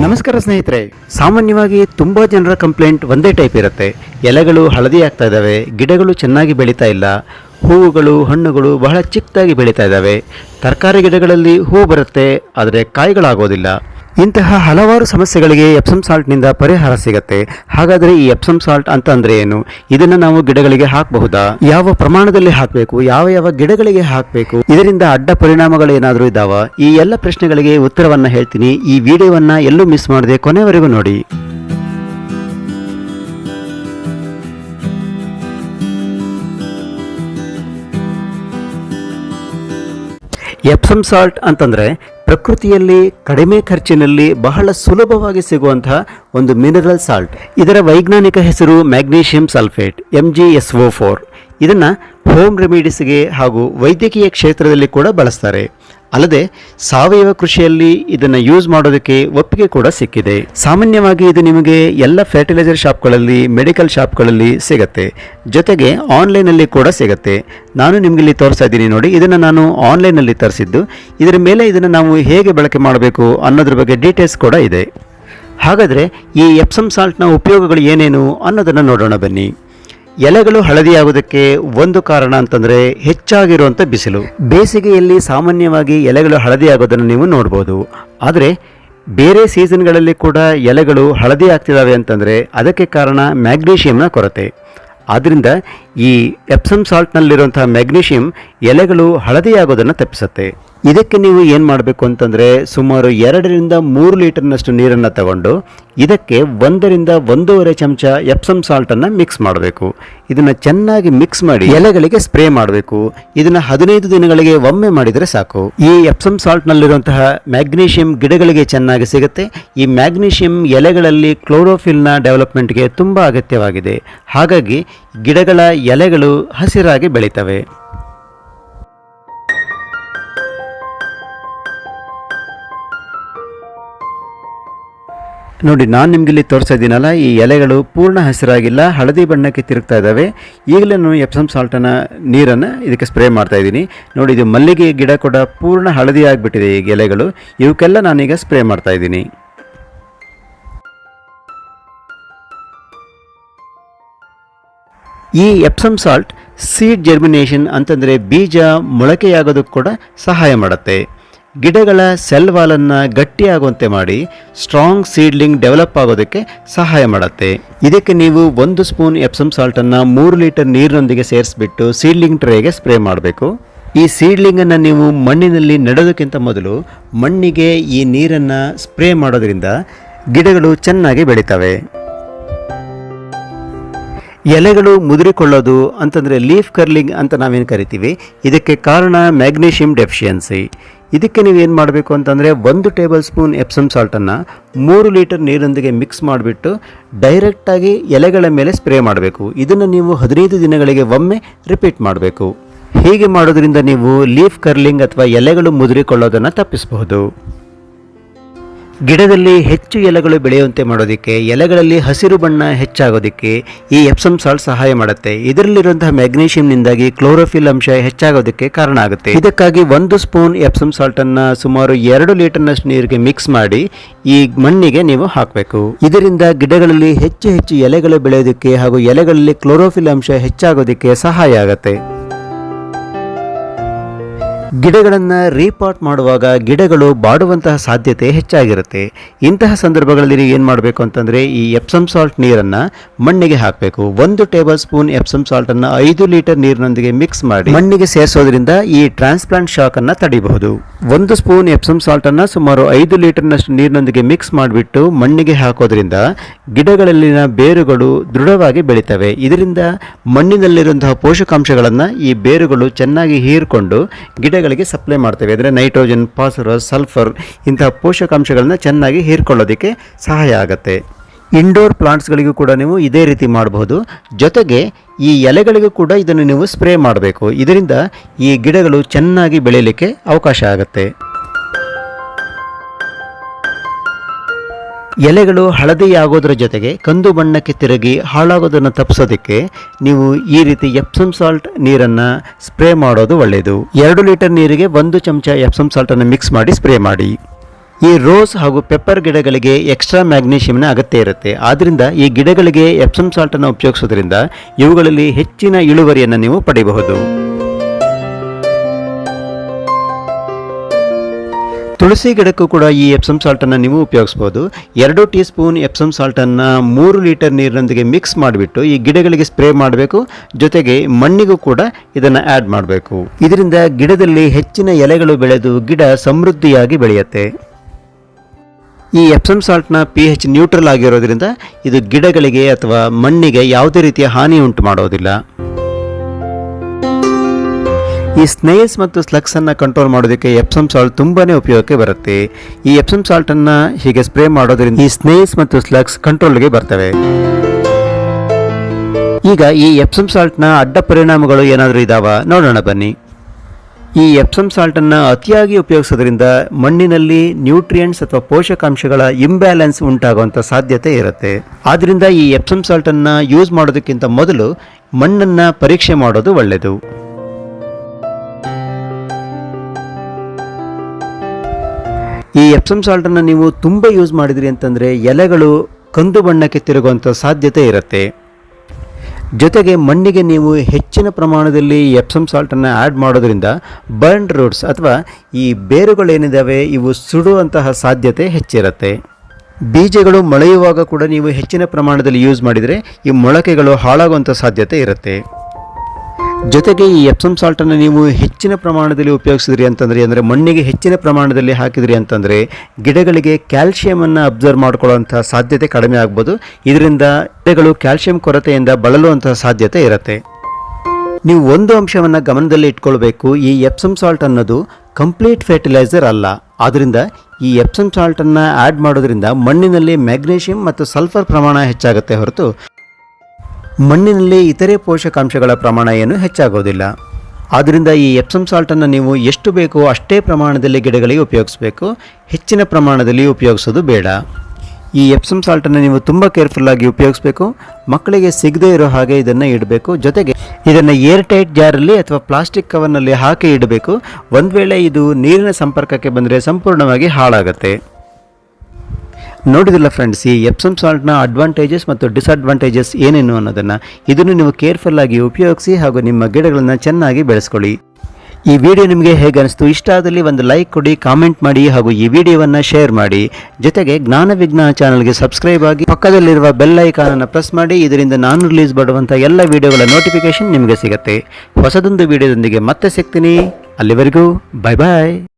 ನಮಸ್ಕಾರ ಸ್ನೇಹಿತರೆ, ಸಾಮಾನ್ಯವಾಗಿ ತುಂಬ ಜನರ ಕಂಪ್ಲೇಂಟ್ ಒಂದೇ ಟೈಪ್ ಇರುತ್ತೆ. ಎಲೆಗಳು ಹಳದಿ ಆಗ್ತಾ ಇದ್ದಾವೆ, ಗಿಡಗಳು ಚೆನ್ನಾಗಿ ಬೆಳೀತಾ ಇಲ್ಲ, ಹೂವುಗಳು, ಹಣ್ಣುಗಳು ಬಹಳ ಚಿಕ್ಕದಾಗಿ ಬೆಳೀತಾ ಇದ್ದಾವೆ. ತರಕಾರಿ ಗಿಡಗಳಲ್ಲಿ ಹೂ ಬರುತ್ತೆ, ಆದರೆ ಕಾಯಿಗಳಾಗೋದಿಲ್ಲ. ಇಂತಹ ಹಲವಾರು ಸಮಸ್ಯೆಗಳಿಗೆ ಎಪ್ಸಮ್ ಸಾಲ್ಟ್ನಿಂದ ಪರಿಹಾರ ಸಿಗುತ್ತೆ. ಹಾಗಾದರೆ ಈ ಎಪ್ಸಮ್ ಸಾಲ್ಟ್ ಅಂತ ಅಂದ್ರೆ ಏನು? ಇದನ್ನು ನಾವು ಗಿಡಗಳಿಗೆ ಹಾಕಬಹುದಾ? ಯಾವ ಪ್ರಮಾಣದಲ್ಲಿ ಹಾಕಬೇಕು? ಯಾವ ಯಾವ ಗಿಡಗಳಿಗೆ ಹಾಕಬೇಕು? ಇದರಿಂದ ಅಡ್ಡ ಪರಿಣಾಮಗಳು ಏನಾದರೂ ಇದ್ದಾವ ಈ ಎಲ್ಲ ಪ್ರಶ್ನೆಗಳಿಗೆ ಉತ್ತರವನ್ನು ಹೇಳ್ತೀನಿ. ಈ ವಿಡಿಯೋವನ್ನು ಎಲ್ಲೂ ಮಿಸ್ ಮಾಡದೆ ಕೊನೆವರೆಗೂ ನೋಡಿ. ಎಪ್ಸಮ್ ಸಾಲ್ಟ್ ಅಂತಂದರೆ ಪ್ರಕೃತಿಯಲ್ಲಿ ಕಡಿಮೆ ಖರ್ಚಿನಲ್ಲಿ ಬಹಳ ಸುಲಭವಾಗಿ ಸಿಗುವಂತಹ ಒಂದು ಮಿನರಲ್ ಸಾಲ್ಟ್. ಇದರ ವೈಜ್ಞಾನಿಕ ಹೆಸರು magnesium sulphate M G S O four ಇದನ್ನು ಹೋಮ್ ರೆಮಿಡೀಸ್ಗೆ ಹಾಗೂ ವೈದ್ಯಕೀಯ ಕ್ಷೇತ್ರದಲ್ಲಿ ಕೂಡ ಬಳಸ್ತಾರೆ. ಅಲ್ಲದೆ ಸಾವಯವ ಕೃಷಿಯಲ್ಲಿ ಇದನ್ನು ಯೂಸ್ ಮಾಡೋದಕ್ಕೆ ಒಪ್ಪಿಗೆ ಕೂಡ ಸಿಕ್ಕಿದೆ. ಸಾಮಾನ್ಯವಾಗಿ ಇದು ನಿಮಗೆ ಎಲ್ಲ ಫರ್ಟಿಲೈಸರ್ ಶಾಪ್ಗಳಲ್ಲಿ ಮೆಡಿಕಲ್ ಶಾಪ್ಗಳಲ್ಲಿ ಸಿಗತ್ತೆ. ಜೊತೆಗೆ ಆನ್ಲೈನಲ್ಲಿ ಕೂಡ ಸಿಗತ್ತೆ. ನಾನು ನಿಮಗೆ ಇಲ್ಲಿ ತೋರಿಸ್ತಾ ಇದ್ದೀನಿ ನೋಡಿ, ಇದನ್ನು ನಾನು ಆನ್ಲೈನಲ್ಲಿ ತರಿಸಿದ್ದು. ಇದರ ಮೇಲೆ ಇದನ್ನು ನಾವು ಹೇಗೆ ಬಳಕೆ ಮಾಡಬೇಕು ಅನ್ನೋದ್ರ ಬಗ್ಗೆ ಡೀಟೇಲ್ಸ್ ಕೂಡ ಇದೆ. ಹಾಗಾದರೆ ಈ ಎಪ್ಸಮ್ ಸಾಲ್ಟ್ನ ಉಪಯೋಗಗಳು ಏನೇನು ಅನ್ನೋದನ್ನು ನೋಡೋಣ ಬನ್ನಿ. ಎಲೆಗಳು ಹಳದಿಯಾಗುವುದಕ್ಕೆ ಒಂದು ಕಾರಣ ಅಂತಂದ್ರೆ ಹೆಚ್ಚಾಗಿರುವಂಥ ಬಿಸಿಲು. ಬೇಸಿಗೆಯಲ್ಲಿ ಸಾಮಾನ್ಯವಾಗಿ ಎಲೆಗಳು ಹಳದಿಯಾಗೋದನ್ನು ನೀವು ನೋಡ್ಬೋದು. ಆದರೆ ಬೇರೆ ಸೀಸನ್ಗಳಲ್ಲಿ ಕೂಡ ಎಲೆಗಳು ಹಳದಿ ಆಗ್ತಿದ್ದಾವೆ ಅಂತಂದರೆ ಅದಕ್ಕೆ ಕಾರಣ ಮ್ಯಾಗ್ನೀಷಿಯಂನ ಕೊರತೆ. ಆದ್ದರಿಂದ ಈ ಎಪ್ಸಮ್ ಸಾಲ್ಟ್ನಲ್ಲಿರುವಂತಹ ಮ್ಯಾಗ್ನೀಷಿಯಂ ಎಲೆಗಳು ಹಳದಿಯಾಗೋದನ್ನು ತಪ್ಪಿಸುತ್ತೆ. ಇದಕ್ಕೆ ನೀವು ಏನು ಮಾಡಬೇಕು ಅಂತಂದರೆ ಸುಮಾರು ಎರಡರಿಂದ ಮೂರು ಲೀಟರ್ನಷ್ಟು ನೀರನ್ನು ತಗೊಂಡು ಇದಕ್ಕೆ ಒಂದರಿಂದ ಒಂದೂವರೆ ಚಮಚ ಎಪ್ಸಮ್ ಸಾಲ್ಟನ್ನು ಮಿಕ್ಸ್ ಮಾಡಬೇಕು. ಇದನ್ನು ಚೆನ್ನಾಗಿ ಮಿಕ್ಸ್ ಮಾಡಿ ಎಲೆಗಳಿಗೆ ಸ್ಪ್ರೇ ಮಾಡಬೇಕು. ಇದನ್ನು ಹದಿನೈದು ದಿನಗಳಿಗೆ ಒಮ್ಮೆ ಮಾಡಿದರೆ ಸಾಕು. ಈ ಎಪ್ಸಮ್ ಸಾಲ್ಟ್ನಲ್ಲಿರುವಂತಹ ಮ್ಯಾಗ್ನೀಷಿಯಂ ಗಿಡಗಳಿಗೆ ಚೆನ್ನಾಗಿ ಸಿಗುತ್ತೆ. ಈ ಮ್ಯಾಗ್ನೀಷಿಯಂ ಎಲೆಗಳಲ್ಲಿ ಕ್ಲೋರೋಫಿಲ್ನ ಡೆವಲಪ್ಮೆಂಟ್ಗೆ ತುಂಬ ಅಗತ್ಯವಾಗಿದೆ. ಹಾಗಾಗಿ ಗಿಡಗಳ ಎಲೆಗಳು ಹಸಿರಾಗಿ ಬೆಳೀತವೆ. ನೋಡಿ, ನಾನು ನಿಮ್ಗೆ ಇಲ್ಲಿ ತೋರಿಸ್ತಾ ಇದ್ದೀನಲ್ಲ, ಈ ಎಲೆಗಳು ಪೂರ್ಣ ಹಸಿರಾಗಿಲ್ಲ, ಹಳದಿ ಬಣ್ಣಕ್ಕೆ ತಿರುಗ್ತಾ ಇದ್ದಾವೆ. ಈಗಲೇ ನಾನು ಎಪ್ಸಮ್ ಸಾಲ್ಟನ್ನು ನೀರನ್ನು ಇದಕ್ಕೆ ಸ್ಪ್ರೇ ಮಾಡ್ತಾ ಇದ್ದೀನಿ. ನೋಡಿ, ಇದು ಮಲ್ಲಿಗೆ ಗಿಡ ಕೂಡ ಪೂರ್ಣ ಹಳದಿ ಆಗಿಬಿಟ್ಟಿದೆ ಈ ಎಲೆಗಳು. ಇವಕ್ಕೆಲ್ಲ ನಾನೀಗ ಸ್ಪ್ರೇ ಮಾಡ್ತಾ ಇದ್ದೀನಿ. ಈ ಎಪ್ಸಮ್ ಸಾಲ್ಟ್ ಸೀಡ್ ಜರ್ಮಿನೇಷನ್ ಅಂತಂದರೆ ಬೀಜ ಮೊಳಕೆಯಾಗೋದಕ್ಕೆ ಕೂಡ ಸಹಾಯ ಮಾಡುತ್ತೆ. ಗಿಡಗಳ ಸೆಲ್ ವಾಲನ್ನು ಗಟ್ಟಿಯಾಗುವಂತೆ ಮಾಡಿ ಸ್ಟ್ರಾಂಗ್ ಸೀಡ್ಲಿಂಗ್ ಡೆವಲಪ್ ಆಗೋದಕ್ಕೆ ಸಹಾಯ ಮಾಡುತ್ತೆ. ಇದಕ್ಕೆ ನೀವು ಒಂದು ಸ್ಪೂನ್ ಎಪ್ಸಮ್ ಸಾಲ್ಟನ್ನು ಮೂರು ಲೀಟರ್ ನೀರಿನೊಂದಿಗೆ ಸೇರಿಸ್ಬಿಟ್ಟು ಸೀಡ್ಲಿಂಗ್ ಟ್ರೇಗೆ ಸ್ಪ್ರೇ ಮಾಡಬೇಕು. ಈ ಸೀಡ್ಲಿಂಗನ್ನು ನೀವು ಮಣ್ಣಿನಲ್ಲಿ ನೆಡೋದಕ್ಕಿಂತ ಮೊದಲು ಮಣ್ಣಿಗೆ ಈ ನೀರನ್ನು ಸ್ಪ್ರೇ ಮಾಡೋದ್ರಿಂದ ಗಿಡಗಳು ಚೆನ್ನಾಗಿ ಬೆಳೀತವೆ. ಎಲೆಗಳು ಮುದುರಿಕೊಳ್ಳೋದು ಅಂತಂದರೆ ಲೀಫ್ ಕರ್ಲಿಂಗ್ ಅಂತ ನಾವೇನು ಕರಿತೀವಿ? ಇದಕ್ಕೆ ಕಾರಣ ಮ್ಯಾಗ್ನೀಷಿಯಂ ಡೆಫಿಷಿಯನ್ಸಿ ಇದಕ್ಕೆ ನೀವೇನು ಮಾಡಬೇಕು ಅಂತಂದರೆ ಒಂದು ಟೇಬಲ್ ಸ್ಪೂನ್ ಎಪ್ಸಮ್ ಸಾಲ್ಟನ್ನು ಮೂರು ಲೀಟರ್ ನೀರೊಂದಿಗೆ ಮಿಕ್ಸ್ ಮಾಡಿಬಿಟ್ಟು ಡೈರೆಕ್ಟಾಗಿ ಎಲೆಗಳ ಮೇಲೆ ಸ್ಪ್ರೇ ಮಾಡಬೇಕು. ಇದನ್ನು ನೀವು ಹದಿನೈದು ದಿನಗಳಿಗೆ ಒಮ್ಮೆ ರಿಪೀಟ್ ಮಾಡಬೇಕು. ಹೀಗೆ ಮಾಡೋದ್ರಿಂದ ನೀವು ಲೀಫ್ ಕರ್ಲಿಂಗ್ ಅಥವಾ ಎಲೆಗಳು ಮುದುರಿಕೊಳ್ಳೋದನ್ನು ತಪ್ಪಿಸಬಹುದು. ಗಿಡದಲ್ಲಿ ಹೆಚ್ಚು ಎಲೆಗಳು ಬೆಳೆಯುವಂತೆ ಮಾಡೋದಕ್ಕೆ, ಎಲೆಗಳಲ್ಲಿ ಹಸಿರು ಬಣ್ಣ ಹೆಚ್ಚಾಗೋದಕ್ಕೆ ಈ ಎಪ್ಸಮ್ ಸಾಲ್ಟ್ ಸಹಾಯ ಮಾಡುತ್ತೆ. ಇದರಲ್ಲಿರುವಂತಹ ಮ್ಯಾಗ್ನೀಷಿಯಂನಿಂದಾಗಿ ಕ್ಲೋರೋಫಿಲ್ ಅಂಶ ಹೆಚ್ಚಾಗೋದಕ್ಕೆ ಕಾರಣ ಆಗುತ್ತೆ. ಇದಕ್ಕಾಗಿ ಒಂದು ಸ್ಪೂನ್ ಎಪ್ಸಮ್ ಸಾಲ್ಟ್ ಅನ್ನ ಸುಮಾರು ಎರಡು ಲೀಟರ್ನಷ್ಟು ನೀರಿಗೆ ಮಿಕ್ಸ್ ಮಾಡಿ ಈ ಮಣ್ಣಿಗೆ ನೀವು ಹಾಕಬೇಕು. ಇದರಿಂದ ಗಿಡಗಳಲ್ಲಿ ಹೆಚ್ಚು ಹೆಚ್ಚು ಎಲೆಗಳು ಬೆಳೆಯೋದಕ್ಕೆ ಹಾಗೂ ಎಲೆಗಳಲ್ಲಿ ಕ್ಲೋರೋಫಿಲ್ ಅಂಶ ಹೆಚ್ಚಾಗೋದಕ್ಕೆ ಸಹಾಯ ಆಗುತ್ತೆ. ಗಿಡಗಳನ್ನು ರೀಪಾಟ್ ಮಾಡುವಾಗ ಗಿಡಗಳು ಬಾಡುವಂತಹ ಸಾಧ್ಯತೆ ಹೆಚ್ಚಾಗಿರುತ್ತೆ. ಇಂತಹ ಸಂದರ್ಭಗಳಲ್ಲಿ ನೀವು ಏನು ಮಾಡಬೇಕು ಅಂತಂದರೆ ಈ ಎಪ್ಸಮ್ ಸಾಲ್ಟ್ ನೀರನ್ನು ಮಣ್ಣಿಗೆ ಹಾಕಬೇಕು. ಒಂದು ಟೇಬಲ್ ಸ್ಪೂನ್ ಎಪ್ಸಮ್ ಸಾಲ್ಟನ್ನು ಐದು ಲೀಟರ್ ನೀರಿನೊಂದಿಗೆ ಮಿಕ್ಸ್ ಮಾಡಿ ಮಣ್ಣಿಗೆ ಸೇರಿಸೋದ್ರಿಂದ ಈ ಟ್ರಾನ್ಸ್ಪ್ಲಾಂಟ್ ಶಾಕನ್ನು ತಡಿಬಹುದು. ಒಂದು ಸ್ಪೂನ್ ಎಪ್ಸಮ್ ಸಾಲ್ಟನ್ನು ಸುಮಾರು ಐದು ಲೀಟರ್ನಷ್ಟು ನೀರಿನೊಂದಿಗೆ ಮಿಕ್ಸ್ ಮಾಡಿಬಿಟ್ಟು ಮಣ್ಣಿಗೆ ಹಾಕೋದ್ರಿಂದ ಗಿಡಗಳಲ್ಲಿನ ಬೇರುಗಳು ದೃಢವಾಗಿ ಬೆಳೀತವೆ. ಇದರಿಂದ ಮಣ್ಣಿನಲ್ಲಿರುವಂತಹ ಪೋಷಕಾಂಶಗಳನ್ನು ಈ ಬೇರುಗಳು ಚೆನ್ನಾಗಿ ಹೀರ್ಕೊಂಡು ಗಿಡಗಳಿಗೆ ಸಪ್ಲೈ ಮಾಡ್ತೇವೆ. ಅಂದರೆ ನೈಟ್ರೋಜನ್ ಫಾಸ್ಫರಸ್ ಸಲ್ಫರ್ ಇಂತಹ ಪೋಷಕಾಂಶಗಳನ್ನು ಚೆನ್ನಾಗಿ ಹೀರ್ಕೊಳ್ಳೋದಕ್ಕೆ ಸಹಾಯ ಆಗುತ್ತೆ. ಇಂಡೋರ್ ಪ್ಲಾಂಟ್ಸ್ಗಳಿಗೂ ಕೂಡ ನೀವು ಇದೇ ರೀತಿ ಮಾಡಬಹುದು. ಜೊತೆಗೆ ಈ ಎಲೆಗಳಿಗೂ ಕೂಡ ಇದನ್ನು ನೀವು ಸ್ಪ್ರೇ ಮಾಡಬೇಕು. ಇದರಿಂದ ಈ ಗಿಡಗಳು ಚೆನ್ನಾಗಿ ಬೆಳೆಯಲಿಕ್ಕೆ ಅವಕಾಶ ಆಗುತ್ತೆ. ಎಲೆಗಳು ಹಳದಿಯಾಗೋದ್ರ ಜೊತೆಗೆ ಕಂದು ಬಣ್ಣಕ್ಕೆ ತಿರುಗಿ ಹಾಳಾಗೋದನ್ನು ತಪ್ಪಿಸೋದಕ್ಕೆ ನೀವು ಈ ರೀತಿ ಎಪ್ಸಮ್ ಸಾಲ್ಟ್ ನೀರನ್ನು ಸ್ಪ್ರೇ ಮಾಡೋದು ಒಳ್ಳೆಯದು ಎರಡು ಲೀಟರ್ ನೀರಿಗೆ ಒಂದು ಚಮಚ ಎಪ್ಸಮ್ ಸಾಲ್ಟನ್ನು ಮಿಕ್ಸ್ ಮಾಡಿ ಸ್ಪ್ರೇ ಮಾಡಿ. ಈ ರೋಸ್ ಹಾಗೂ ಪೆಪ್ಪರ್ ಗಿಡಗಳಿಗೆ ಎಕ್ಸ್ಟ್ರಾ ಮ್ಯಾಗ್ನೀಷಿಯಂನ ಅಗತ್ಯ ಇರುತ್ತೆ. ಆದ್ದರಿಂದ ಈ ಗಿಡಗಳಿಗೆ ಎಪ್ಸಮ್ ಸಾಲ್ಟನ್ನು ಉಪಯೋಗಿಸೋದ್ರಿಂದ ಇವುಗಳಲ್ಲಿ ಹೆಚ್ಚಿನ ಇಳುವರಿಯನ್ನು ನೀವು ಪಡೆಯಬಹುದು. ತುಳಸಿ ಗಿಡಕ್ಕೂ ಕೂಡ ಈ ಎಪ್ಸಮ್ ಸಾಲ್ಟನ್ನು ನೀವು ಉಪಯೋಗಿಸ್ಬೋದು. ಎರಡು ಟೀ ಸ್ಪೂನ್ ಎಪ್ಸಮ್ ಸಾಲ್ಟನ್ನು ಮೂರು ಲೀಟರ್ ನೀರಿನೊಂದಿಗೆ ಮಿಕ್ಸ್ ಮಾಡಿಬಿಟ್ಟು ಈ ಗಿಡಗಳಿಗೆ ಸ್ಪ್ರೇ ಮಾಡಬೇಕು. ಜೊತೆಗೆ ಮಣ್ಣಿಗೂ ಕೂಡ ಇದನ್ನು ಆ್ಯಡ್ ಮಾಡಬೇಕು. ಇದರಿಂದ ಗಿಡದಲ್ಲಿ ಹೆಚ್ಚಿನ ಎಲೆಗಳು ಬೆಳೆದು ಗಿಡ ಸಮೃದ್ಧಿಯಾಗಿ ಬೆಳೆಯುತ್ತೆ. ಈ ಎಪ್ಸಮ್ ಸಾಲ್ಟ್ನ ಪಿ ಎಚ್ ನ್ಯೂಟ್ರಲ್ ಆಗಿರೋದ್ರಿಂದ ಇದು ಗಿಡಗಳಿಗೆ ಅಥವಾ ಮಣ್ಣಿಗೆ ಯಾವುದೇ ರೀತಿಯ ಹಾನಿ ಉಂಟು ಮಾಡೋದಿಲ್ಲ. ಈ ಸ್ನೇಲ್ಸ್ ಮತ್ತು ಸ್ಲಗ್ಸ್ ಅನ್ನ ಕಂಟ್ರೋಲ್ ಮಾಡೋದಕ್ಕೆ ಎಪ್ಸಮ್ ಸಾಲ್ಟ್ ತುಂಬಾನೇ ಉಪಯೋಗಕ್ಕೆ ಬರುತ್ತೆ. ಈ ಎಪ್ಸಮ್ ಸಾಲ್ಟ್ ಅನ್ನ ಹೀಗೆ ಸ್ಪ್ರೇ ಮಾಡೋದ್ರಿಂದ ಈ ಸ್ನೇಲ್ಸ್ ಮತ್ತು ಸ್ಲಗ್ಸ್ ಕಂಟ್ರೋಲ್ಗೆ ಬರ್ತವೆ. ಈಗ ಈ ಎಪ್ಸಮ್ ಸಾಲ್ಟ್ನ ಅಡ್ಡ ಪರಿಣಾಮಗಳು ಏನಾದರೂ ಇದಾವ? ನೋಡೋಣ ಬನ್ನಿ. ಈ ಎಪ್ಸಮ್ ಸಾಲ್ಟನ್ನು ಅತಿಯಾಗಿ ಉಪಯೋಗಿಸೋದ್ರಿಂದ ಮಣ್ಣಿನಲ್ಲಿ ನ್ಯೂಟ್ರಿಯೆಂಟ್ಸ್ ಅಥವಾ ಪೋಷಕಾಂಶಗಳ ಇಂಬ್ಯಾಲೆನ್ಸ್ ಉಂಟಾಗುವಂಥ ಸಾಧ್ಯತೆ ಇರುತ್ತೆ. ಆದ್ದರಿಂದ ಈ ಎಪ್ಸಮ್ ಸಾಲ್ಟನ್ನು ಯೂಸ್ ಮಾಡೋದಕ್ಕಿಂತ ಮೊದಲು ಮಣ್ಣನ್ನು ಪರೀಕ್ಷೆ ಮಾಡೋದು ಒಳ್ಳೆಯದು. ಈ ಎಪ್ಸಮ್ ಸಾಲ್ಟನ್ನು ನೀವು ತುಂಬ ಯೂಸ್ ಮಾಡಿದ್ರಿ ಅಂತಂದರೆ ಎಲೆಗಳು ಕಂದು ಬಣ್ಣಕ್ಕೆ ತಿರುಗುವಂಥ ಸಾಧ್ಯತೆ ಇರುತ್ತೆ. ಜೊತೆಗೆ ಮಣ್ಣಿಗೆ ನೀವು ಹೆಚ್ಚಿನ ಪ್ರಮಾಣದಲ್ಲಿ ಎಪ್ಸಮ್ ಸಾಲ್ಟನ್ನು ಆ್ಯಡ್ ಮಾಡೋದ್ರಿಂದ ಬರ್ನ್ ರೂಟ್ಸ್ ಅಥವಾ ಈ ಬೇರುಗಳೇನಿದ್ದಾವೆ ಇವು ಸುಡುವಂತಹ ಸಾಧ್ಯತೆ ಹೆಚ್ಚಿರುತ್ತೆ. ಬೀಜಗಳು ಮೊಳೆಯುವಾಗ ಕೂಡ ನೀವು ಹೆಚ್ಚಿನ ಪ್ರಮಾಣದಲ್ಲಿ ಯೂಸ್ ಮಾಡಿದರೆ ಈ ಮೊಳಕೆಗಳು ಹಾಳಾಗುವಂಥ ಸಾಧ್ಯತೆ ಇರುತ್ತೆ. ಜೊತೆಗೆ ಈ ಎಪ್ಸಮ್ ಸಾಲ್ಟನ್ನು ನೀವು ಹೆಚ್ಚಿನ ಪ್ರಮಾಣದಲ್ಲಿ ಉಪಯೋಗಿಸಿದ್ರಿ ಅಂತಂದರೆ, ಅಂದರೆ ಮಣ್ಣಿಗೆ ಹೆಚ್ಚಿನ ಪ್ರಮಾಣದಲ್ಲಿ ಹಾಕಿದ್ರಿ ಅಂತಂದರೆ, ಗಿಡಗಳಿಗೆ ಕ್ಯಾಲ್ಶಿಯಮನ್ನು ಅಬ್ಸರ್ವ್ ಮಾಡ್ಕೊಳ್ಳೋಂಥ ಸಾಧ್ಯತೆ ಕಡಿಮೆ ಆಗ್ಬೋದು. ಇದರಿಂದ ಗಿಡಗಳು ಕ್ಯಾಲ್ಶಿಯಂ ಕೊರತೆಯಿಂದ ಬಳಲುವಂತಹ ಸಾಧ್ಯತೆ ಇರುತ್ತೆ. ನೀವು ಒಂದು ಅಂಶವನ್ನು ಗಮನದಲ್ಲಿ ಇಟ್ಕೊಳ್ಬೇಕು, ಈ ಎಪ್ಸಮ್ ಸಾಲ್ಟ್ ಅನ್ನೋದು ಕಂಪ್ಲೀಟ್ ಫರ್ಟಿಲೈಸರ್ ಅಲ್ಲ. ಆದ್ದರಿಂದ ಈ ಎಪ್ಸಮ್ ಸಾಲ್ಟನ್ನು ಆ್ಯಡ್ ಮಾಡೋದ್ರಿಂದ ಮಣ್ಣಿನಲ್ಲಿ ಮ್ಯಾಗ್ನೇಷಿಯಂ ಮತ್ತು ಸಲ್ಫರ್ ಪ್ರಮಾಣ ಹೆಚ್ಚಾಗುತ್ತೆ ಹೊರತು ಮಣ್ಣಿನಲ್ಲಿ ಇತರೆ ಪೋಷಕಾಂಶಗಳ ಪ್ರಮಾಣ ಏನು ಹೆಚ್ಚಾಗೋದಿಲ್ಲ. ಆದ್ದರಿಂದ ಈ ಎಪ್ಸಮ್ ಸಾಲ್ಟನ್ನು ನೀವು ಎಷ್ಟು ಬೇಕೋ ಅಷ್ಟೇ ಪ್ರಮಾಣದಲ್ಲಿ ಗಿಡಗಳಿಗೆ ಉಪಯೋಗಿಸಬೇಕು. ಹೆಚ್ಚಿನ ಪ್ರಮಾಣದಲ್ಲಿ ಉಪಯೋಗಿಸೋದು ಬೇಡ. ಈ ಎಪ್ಸಮ್ ಸಾಲ್ಟನ್ನು ನೀವು ತುಂಬ ಕೇರ್ಫುಲ್ಲಾಗಿ ಉಪಯೋಗಿಸಬೇಕು. ಮಕ್ಕಳಿಗೆ ಸಿಗದೇ ಇರೋ ಹಾಗೆ ಇದನ್ನು ಇಡಬೇಕು. ಜೊತೆಗೆ ಇದನ್ನು ಏರ್ ಟೈಟ್ ಜಾರಲ್ಲಿ ಅಥವಾ ಪ್ಲಾಸ್ಟಿಕ್ ಕವರ್ನಲ್ಲಿ ಹಾಕಿ ಇಡಬೇಕು. ಒಂದು ವೇಳೆ ಇದು ನೀರಿನ ಸಂಪರ್ಕಕ್ಕೆ ಬಂದರೆ ಸಂಪೂರ್ಣವಾಗಿ ಹಾಳಾಗುತ್ತೆ. ನೋಡಿದಿಲ್ಲ ಫ್ರೆಂಡ್ಸ್ ಈ ಎಪ್ಸಮ್ ಸಾಲ್ಟ್ನ ಅಡ್ವಾಂಟೇಜಸ್ ಮತ್ತು ಡಿಸ್ಅಡ್ವಾಂಟೇಜಸ್ ಏನೇನು ಅನ್ನೋದನ್ನು ಇದನ್ನು ನೀವು ಕೇರ್ಫುಲ್ಲಾಗಿ ಉಪಯೋಗಿಸಿ ಹಾಗೂ ನಿಮ್ಮ ಗಿಡಗಳನ್ನು ಚೆನ್ನಾಗಿ ಬೆಳೆಸ್ಕೊಳ್ಳಿ. ಈ ವಿಡಿಯೋ ನಿಮಗೆ ಹೇಗೆ ಅನಿಸ್ತು? ಇಷ್ಟ ಆದಲ್ಲಿ ಒಂದು ಲೈಕ್ ಕೊಡಿ ಕಾಮೆಂಟ್ ಮಾಡಿ ಹಾಗೂ ಈ ವಿಡಿಯೋವನ್ನು ಶೇರ್ ಮಾಡಿ. ಜೊತೆಗೆ ಜ್ಞಾನ ವಿಜ್ಞಾನ ಚಾನಲ್ಗೆ ಸಬ್ಸ್ಕ್ರೈಬ್ ಆಗಿ ಪಕ್ಕದಲ್ಲಿರುವ ಬೆಲ್ ಐಕಾನನ್ನು ಪ್ರೆಸ್ ಮಾಡಿ. ಇದರಿಂದ ನಾನು ರಿಲೀಸ್ ಮಾಡುವಂಥ ಎಲ್ಲ ವಿಡಿಯೋಗಳ ನೋಟಿಫಿಕೇಶನ್ ನಿಮಗೆ ಸಿಗುತ್ತೆ. ಹೊಸದೊಂದು ವಿಡಿಯೋದೊಂದಿಗೆ ಮತ್ತೆ ಸಿಗ್ತೀನಿ. ಅಲ್ಲಿವರೆಗೂ ಬಾಯ್ ಬಾಯ್